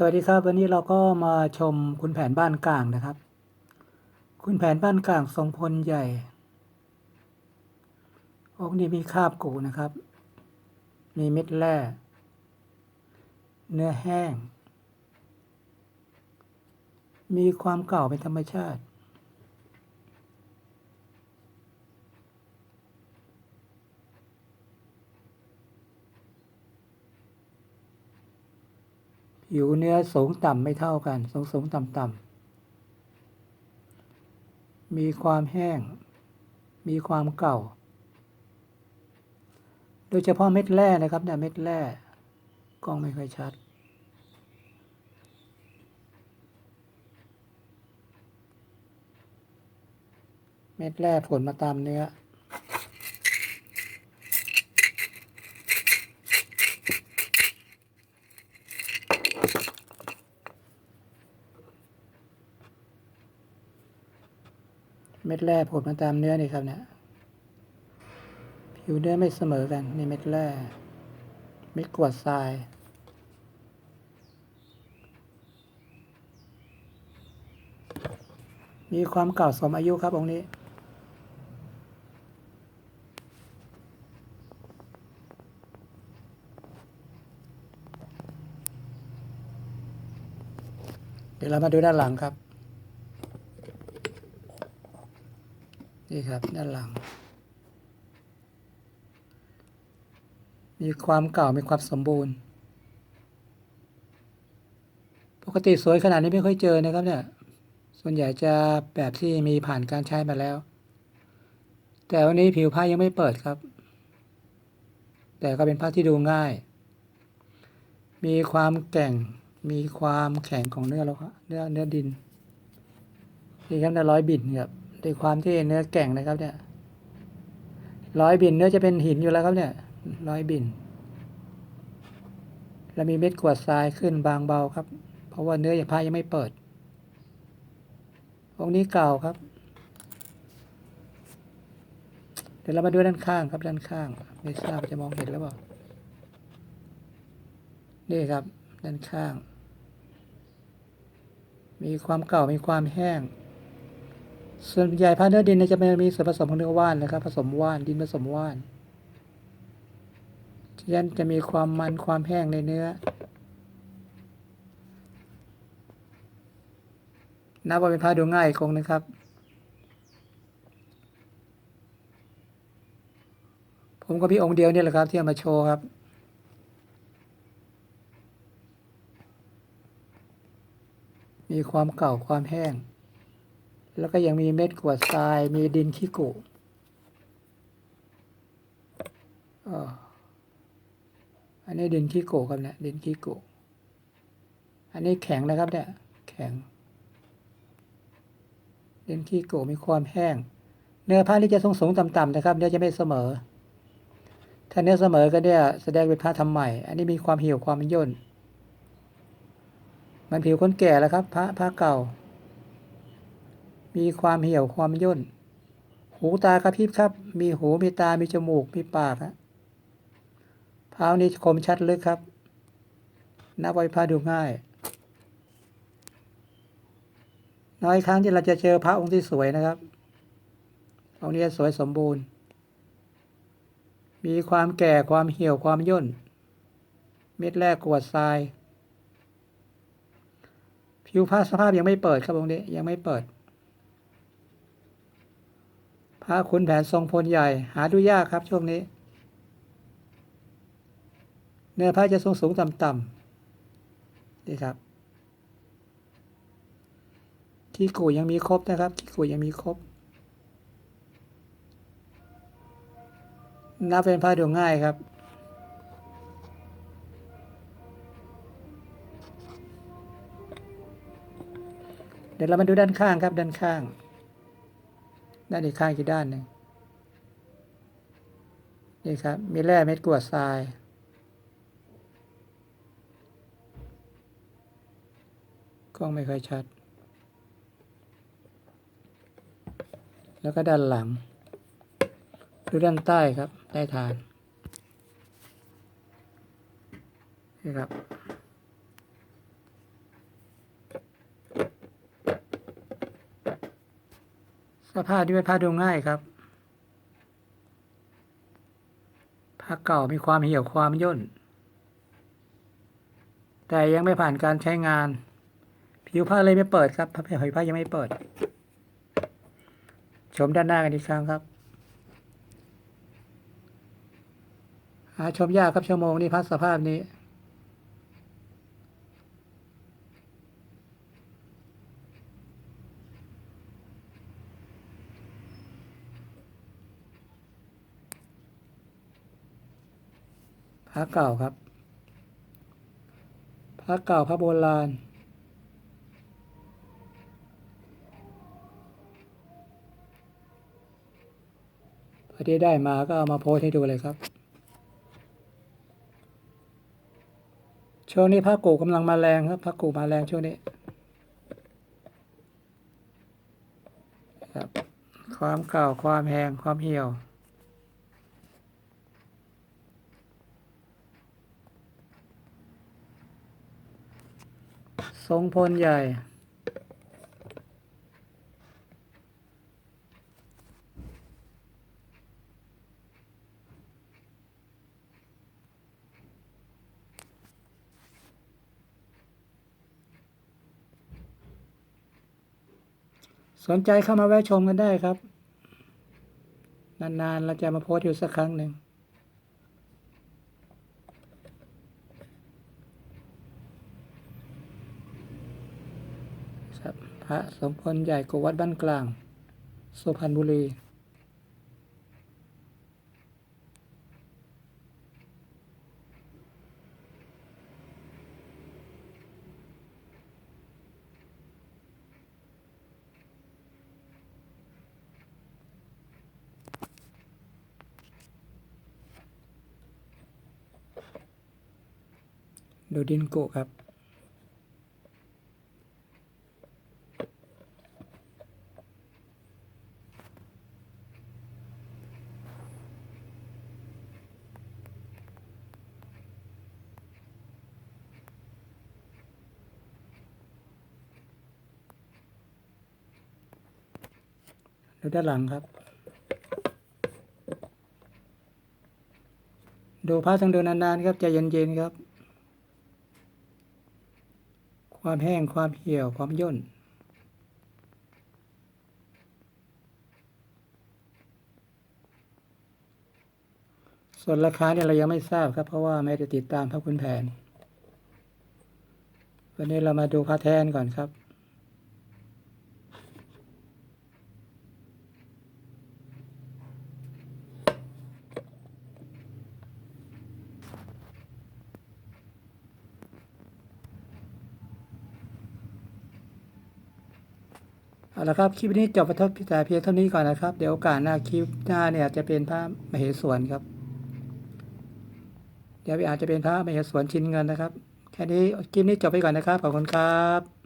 สวัสดีครับวันนี้เราก็มาชมคุณแผนบ้านกลางนะครับ คุณแผนบ้านกลางทรงพลใหญ่องค์นี้มีคาบกูนะครับ มีเม็ดแร่เนื้อแห้ง มีความเก่าเป็นธรรมชาติ ผิวเนื้อสูงต่ำไม่เท่ากัน สูงสูงต่ำต่ำมีความแห้ง มีความเก่า โดยเฉพาะเม็ดแร่นะครับเนี่ยเม็ดแร่กล้องไม่ค่อยชัด เม็ดแร่ผลมาตามเนื้อ เม็ดแร่ผลมาตามเนื้อนี่ครับเนี่ยผิวเนื้อไม่เสมอกันนี่เม็ดแร่เม็ดกวดทราย มีความเก่าสมอายุครับองค์นี้เดี๋ยวเรามาดูด้านหลังครับ นี่ครับด้านหลัง มีความเก่ามีความสมบูรณ์ ปกติสวยขนาดนี้ไม่ค่อยเจอนะครับเนี่ย ส่วนใหญ่จะแบบที่มีผ่านการใช้มาแล้ว แต่วันนี้ผิวผ้ายังไม่เปิดครับ แต่ก็เป็นผ้าที่ดูง่าย มีความแก่งมีความแข็งของเนื้อแล้วครับเนื้อเนื้อดินนี่ครับเนื้อร้อยบินครับ ด้วยความที่เนื้อแก่งนะครับ เนี่ยร้อยบินเนื้อจะเป็นหินอยู่แล้วครับเนี่ยร้อยบิน แล้วมีเม็ดกรวดทรายขึ้นบางเบาครับ เพราะว่าเนื้ออย่างผ้ายังไม่เปิดองค์นี้เก่าครับ เดี๋ยวเรามาดูด้านข้างครับด้านข้าง ไม่ทราบจะมองเห็นหรือเปล่านี่ครับด้านข้าง มีความเก่ามีความแห้ง ส่วนใหญ่ผ้าเนื้อดินเนี่ยจะมีส่วนผสมของเนื้อว่านนะครับ ผสมว่านดินผสมว่านฉะนั้นจะมีความมันความแห้งในเนื้อ นับว่าเป็นผ้าดูง่ายอีกองนะครับ ผมก็พี่องค์เดียวเนี่ยแหละครับ ที่เอามาโชว์ครับมีความเก่าความแห้ง แล้วก็ยังมีเม็ดกวดทราย มีดินขี้กุอ่าอันนี้ดินขี้กุครับเนี่ยดินขี้กุอันนี้แข็งนะครับเนี่ย แข็ง ดินขี้กุมีความแห้ง เนื้อผ้าที่จะสูงสูงๆต่ำๆนะครับเนื้อจะไม่เสมอ ถ้าเนื้อเสมอก็เนี่ยแสดงเป็นผ้าทำใหม่ อันนี้มีความเหี่ยวความย่น มันผิวคนแก่แล้วครับพระพระเก่า มีความเหี่ยวความย่น หูตากระพริบครับ มีหูมีตา มีจมูก มีปากฮะเท้านี้คมชัดลึกครับนับไว้พระดูง่าย น้อยครั้งที่เราจะเจอพระองค์ที่สวยนะครับ องค์นี้สวยสมบูรณ์ มีความแก่ความเหี่ยวความย่น เม็ดแรกกรวดทราย ผิวผ้าสภาพยังไม่เปิดครับองค์นี้ยังไม่เปิด ผ้าขุนแผนทรงพลใหญ่ หาดูยากครับช่วงนี้ เนื้อผ้าจะสูงสูงต่ำต่ำๆนี่ครับขี้กูยังมีครบนะครับขี้กูยังมีครบ นับเป็นผ้าดูง่ายครับเดี๋ยวเรามาดูด้านข้างครับด้านข้าง ด้านอีกข้างอีกด้านหนึ่งนี่ครับ มีแร่เม็ดกรวดทราย กล้องไม่ค่อยชัด แล้วก็ด้านหลังดูด้านใต้ครับ ใต้ฐาน นี่ครับ ภาพนี้เป็นภาดูง่ายครับภาเก่ามีความเหี่ยวความย่น แต่ยังไม่ผ่านการใช้งาน ผิวผ้าเลยไม่เปิดครับผ้าเผิวผ้ายังไม่เปิด ชมด้านหน้ากันอีกครั้งครับหาชมยากครับชั่วโมงนี้พักสภาพนี้ พ ระเก่าครับ พระเก่าพระโบราณ พอที่ได้มาก็เอามาโพสให้ดูเลยครับ ช่วงนี้พระกูกำลังมาแรงครับพระกูมาแรงช่วงนี้ครับความเก่าความแหงความเหี่ยว ทรงพลใหญ่ สนใจเข้ามาแวะชมกันได้ครับ นานๆ เราจะมาโพสต์อยู่สักครั้งหนึ่ง ครับ พระสมพลใหญ่กว่าวัดบ้านกลาง สุพรรณบุรีดูดินโกครับ ด้านหลังครับ ดูพระต้องดูนานๆครับใจเย็นๆครับ ความแห้งความเหี่ยวความย่นส่วนราคาเนี่ยเรายังไม่ทราบครับ เพราะว่าไม่ได้ติดตามพระคุณแผน วันนี้เรามาดูพระแทนก่อนครับ เอาละครับคลิปนี้จบไปเท่าแต่เพียงเท่านี้ก่อนนะครับ เดี๋ยวโอกาสหน้าคลิปหน้าเนี่ยจะเป็นพระมเหสวนครับ เดี๋ยวอาจจะเป็นพระมเหสวนชินเงินนะครับ แค่นี้คลิปนี้จบไปก่อนนะครับขอบคุณครับ